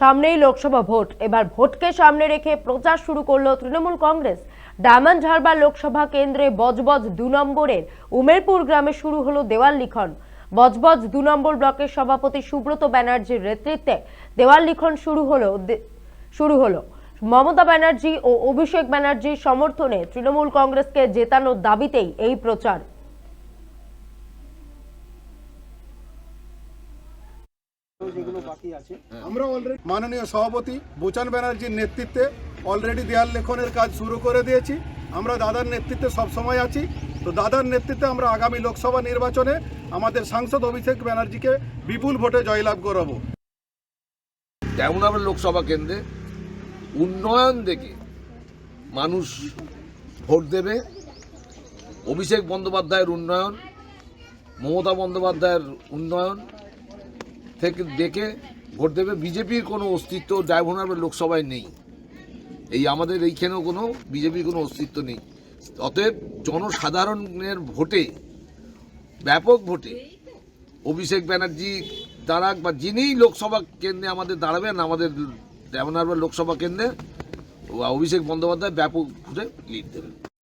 সামনেই লোকসভা ভোট। এবার ভোটকে সামনে রেখে প্রচার শুরু করল তৃণমূল কংগ্রেস। ডায়মন্ড হারবার লোকসভা কেন্দ্রে বজবজ দু নম্বরের উমেরপুর গ্রামে শুরু হলো দেওয়াল লিখন। বজবজ দু নম্বর ব্লকের সভাপতি সুব্রত ব্যানার্জির নেতৃত্বে দেওয়াল লিখন শুরু হলো শুরু হলো। মমতা ব্যানার্জি ও অভিষেক ব্যানার্জির সমর্থনে তৃণমূল কংগ্রেসকে জেতানোর দাবিতেই এই প্রচার। আমরা অলরেডি মাননীয় সভাপতি বুচান ব্যানার্জির নেতৃত্বে অলরেডি দেয়াল লেখনের কাজ শুরু করে দিয়েছি। আমরা দাদার নেতৃত্বে সবসময় আছি। তো দাদার নেতৃত্বে আমরা আগামী লোকসভা নির্বাচনে আমাদের সাংসদ অভিষেক ব্যানার্জিকে বিপুল ভোটে জয়লাভ করাবো। তেমন আমরা লোকসভা কেন্দ্রে উন্নয়ন দেখে মানুষ ভোট দেবে। অভিষেক বন্দ্যোপাধ্যায়ের উন্নয়ন মমতা বন্দ্যোপাধ্যায়ের উন্নয়ন থেকে দেখে ভোট দেবে বিজেপির কোনো অস্তিত্ব ডায়মন্ড লোকসভায় নেই। এই আমাদের এইখানেও কোনো বিজেপির কোনো অস্তিত্ব নেই। অতএব জনসাধারণের ভোটে, ব্যাপক ভোটে অভিষেক ব্যানার্জি দাঁড়াক বা যিনিই লোকসভা কেন্দ্রে আমাদের দাঁড়াবেন, আমাদের যেমন লোকসভা কেন্দ্রে, অভিষেক বন্দ্যোপাধ্যায় ব্যাপক ভোটে লিড দেবেন।